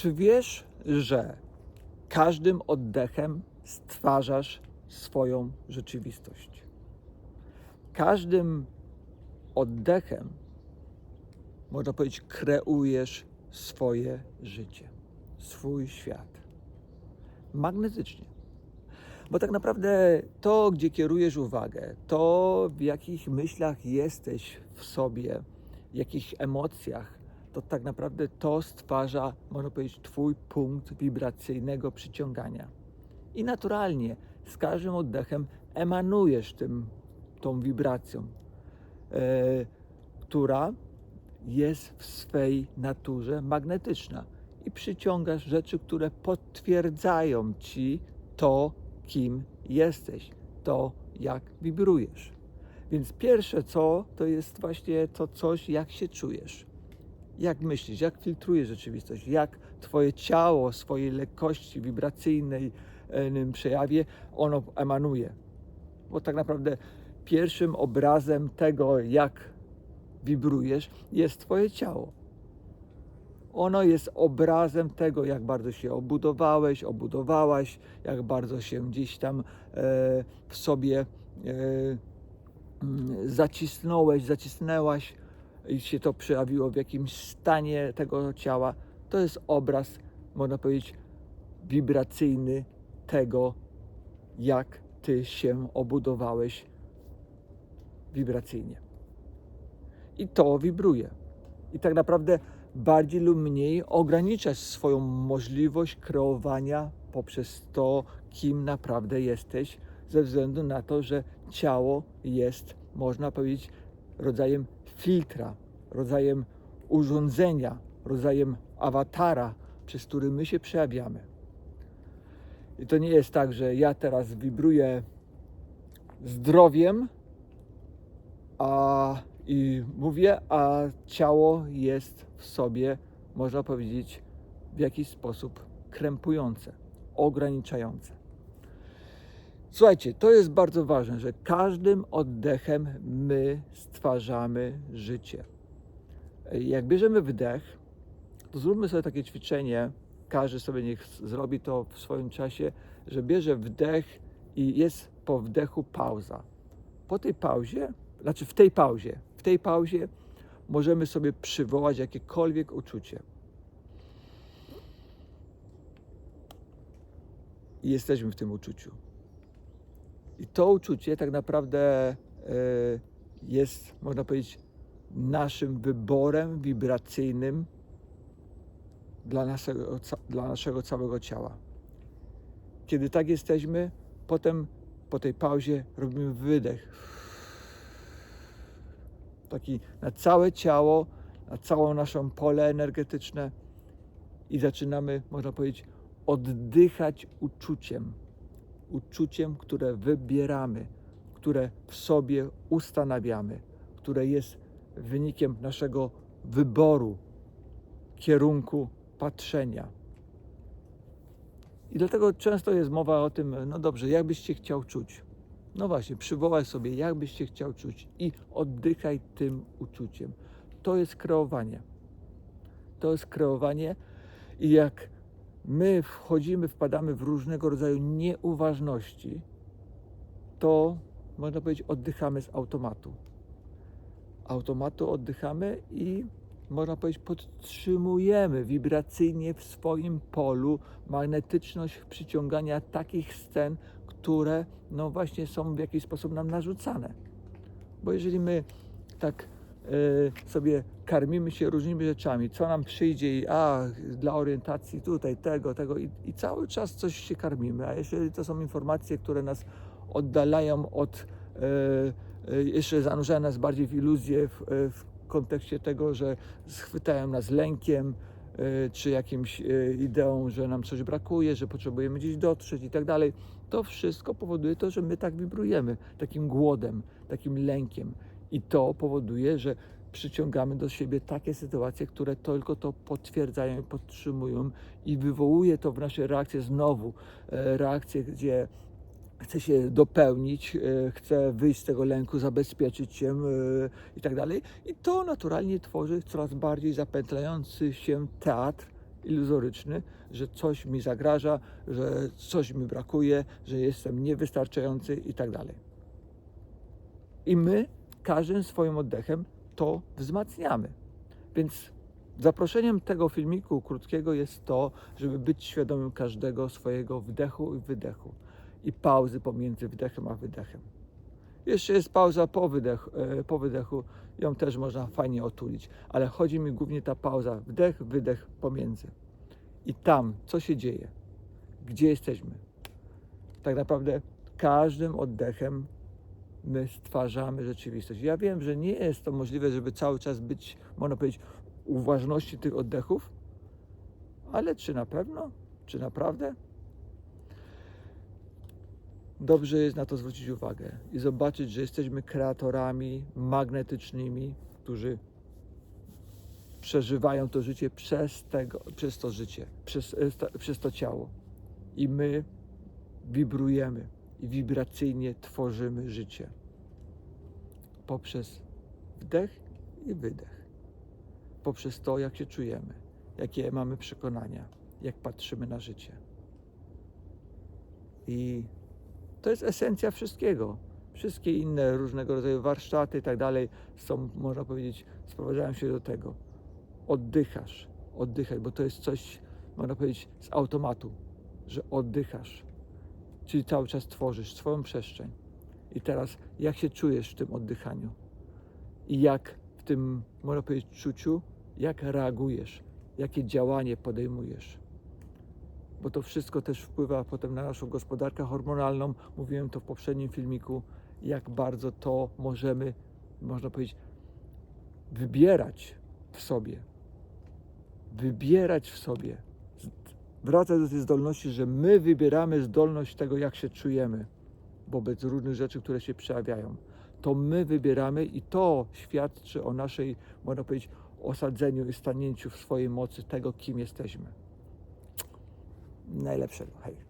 Czy wiesz, że każdym oddechem stwarzasz swoją rzeczywistość? Każdym oddechem, można powiedzieć, kreujesz swoje życie, swój świat. Magnetycznie. Bo tak naprawdę to, gdzie kierujesz uwagę, to w jakich myślach jesteś w sobie, w jakich emocjach, to tak naprawdę to stwarza, można powiedzieć, Twój punkt wibracyjnego przyciągania. I naturalnie z każdym oddechem emanujesz tym, tą wibracją, e, która jest w swej naturze magnetyczna i przyciągasz rzeczy, które potwierdzają ci to, kim jesteś, to jak wibrujesz. Więc pierwsze co, to jest właśnie to coś, jak się czujesz. Jak myślisz, jak filtrujesz rzeczywistość, jak twoje ciało, swojej lekkości wibracyjnej przejawie, ono emanuje. Bo tak naprawdę pierwszym obrazem tego, jak wibrujesz, jest twoje ciało. Ono jest obrazem tego, jak bardzo się obudowałeś, obudowałaś, jak bardzo się gdzieś tam e, w sobie e, zacisnąłeś, zacisnęłaś się to przejawiło w jakimś stanie tego ciała. To jest obraz, można powiedzieć, wibracyjny tego, jak ty się obudowałeś wibracyjnie. I to wibruje. I tak naprawdę bardziej lub mniej ograniczasz swoją możliwość kreowania poprzez to, kim naprawdę jesteś, ze względu na to, że ciało jest, można powiedzieć, rodzajem filtra, rodzajem urządzenia, rodzajem awatara, przez który my się przejawiamy. I to nie jest tak, że ja teraz wibruję zdrowiem, a i mówię, a ciało jest w sobie, można powiedzieć, w jakiś sposób krępujące, ograniczające. Słuchajcie, to jest bardzo ważne, że każdym oddechem my stwarzamy życie. Jak bierzemy wdech, to zróbmy sobie takie ćwiczenie, każdy sobie niech zrobi to w swoim czasie, że bierze wdech i jest po wdechu pauza. Po tej pauzie, znaczy w tej pauzie, w tej pauzie możemy sobie przywołać jakiekolwiek uczucie. I jesteśmy w tym uczuciu. I to uczucie tak naprawdę e, jest, można powiedzieć, naszym wyborem wibracyjnym dla naszego, dla naszego całego ciała. Kiedy tak jesteśmy, potem po tej pauzie robimy wydech. Taki na całe ciało, na całą naszą pole energetyczne i zaczynamy, można powiedzieć, oddychać uczuciem. Uczuciem, które wybieramy, które w sobie ustanawiamy, które jest wynikiem naszego wyboru, kierunku patrzenia. I dlatego często jest mowa o tym, no dobrze, jak byście chciał czuć? No właśnie, przywołaj sobie, jak byście chciał czuć i oddychaj tym uczuciem. To jest kreowanie. To jest kreowanie i jak my wchodzimy, wpadamy w różnego rodzaju nieuważności, to można powiedzieć, oddychamy z automatu. Automatu oddychamy i można powiedzieć, podtrzymujemy wibracyjnie w swoim polu magnetyczność przyciągania takich scen, które no właśnie są w jakiś sposób nam narzucane. Bo jeżeli my tak sobie karmimy się różnymi rzeczami, co nam przyjdzie i a, dla orientacji tutaj, tego, tego i, i cały czas coś się karmimy, a jeżeli to są informacje, które nas oddalają od, e, jeszcze zanurzają nas bardziej w iluzję, w, w kontekście tego, że schwytają nas lękiem, e, czy jakimś e, ideą, że nam coś brakuje, że potrzebujemy gdzieś dotrzeć i tak dalej. To wszystko powoduje to, że my tak wibrujemy, takim głodem, takim lękiem. I to powoduje, że przyciągamy do siebie takie sytuacje, które tylko to potwierdzają i podtrzymują i wywołuje to w nasze reakcje znowu, e, reakcje, gdzie chce się dopełnić, e, chce wyjść z tego lęku, zabezpieczyć się e, i tak dalej. I to naturalnie tworzy coraz bardziej zapętlający się teatr iluzoryczny, że coś mi zagraża, że coś mi brakuje, że jestem niewystarczający i tak dalej. I my każdym swoim oddechem to wzmacniamy. Więc zaproszeniem tego filmiku krótkiego jest to, żeby być świadomym każdego swojego wdechu i wydechu i pauzy pomiędzy wdechem a wydechem. Jeszcze jest pauza po, wydech, e, po wydechu, ją też można fajnie otulić, ale chodzi mi głównie ta pauza, wdech, wydech pomiędzy. I tam, co się dzieje, gdzie jesteśmy. Tak naprawdę każdym oddechem my stwarzamy rzeczywistość. Ja wiem, że nie jest to możliwe, żeby cały czas być, można powiedzieć, uważności tych oddechów, ale czy na pewno? Czy naprawdę? Dobrze jest na to zwrócić uwagę i zobaczyć, że jesteśmy kreatorami magnetycznymi, którzy przeżywają to życie przez, tego, przez to życie, przez, e, przez to ciało. I my wibrujemy i wibracyjnie tworzymy życie poprzez wdech i wydech, poprzez to, jak się czujemy, jakie mamy przekonania, jak patrzymy na życie. I to jest esencja wszystkiego. Wszystkie inne różnego rodzaju warsztaty i tak dalej są, można powiedzieć, sprowadzają się do tego. Oddychasz, oddychaj, bo to jest coś, można powiedzieć, z automatu, że oddychasz, czyli cały czas tworzysz swoją przestrzeń. I teraz, jak się czujesz w tym oddychaniu? I jak w tym, można powiedzieć, czuciu, jak reagujesz? Jakie działanie podejmujesz? bo to wszystko też wpływa potem na naszą gospodarkę hormonalną. Mówiłem to w poprzednim filmiku, jak bardzo to możemy, można powiedzieć, wybierać w sobie. Wybierać w sobie. Wracać do tej zdolności, że my wybieramy zdolność tego, jak się czujemy wobec różnych rzeczy, które się przejawiają. To my wybieramy i to świadczy o naszej, można powiedzieć, osadzeniu i stanięciu w swojej mocy tego, kim jesteśmy najlepszego. Hej.